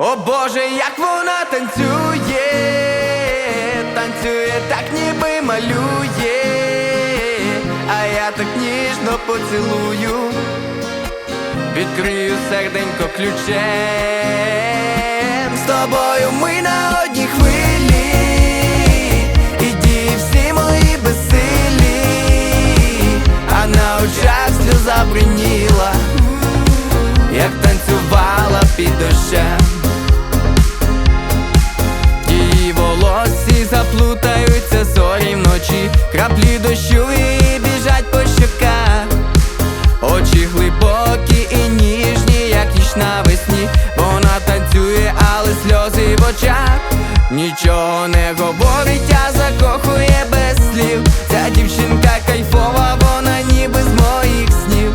О Боже, як вона танцює, танцює так, ніби малює, а я так ніжно поцілую, відкрию серденько ключем. З тобою ми на одній хвилі, глибокі і ніжні, як ніч навесні. Вона танцює, але сльози в очах. Нічого не говорить, а закохує без слів. Ця дівчинка кайфова, вона ніби з моїх снів.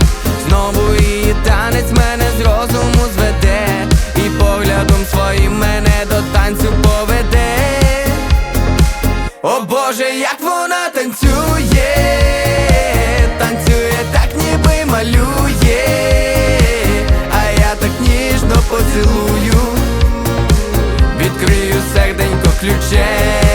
Знову її танець мене з розуму зведе І поглядом своїм мене до танцю поведе. О Боже, як вона танцює, серденько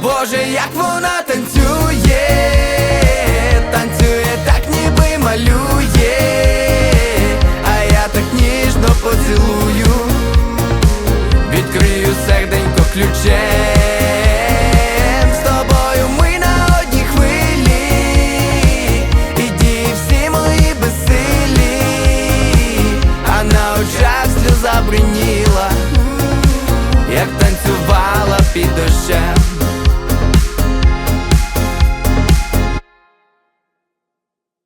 Боже, як вона танцює, танцює так, ніби малює, а я так ніжно поцілую, відкрию серденько ключем.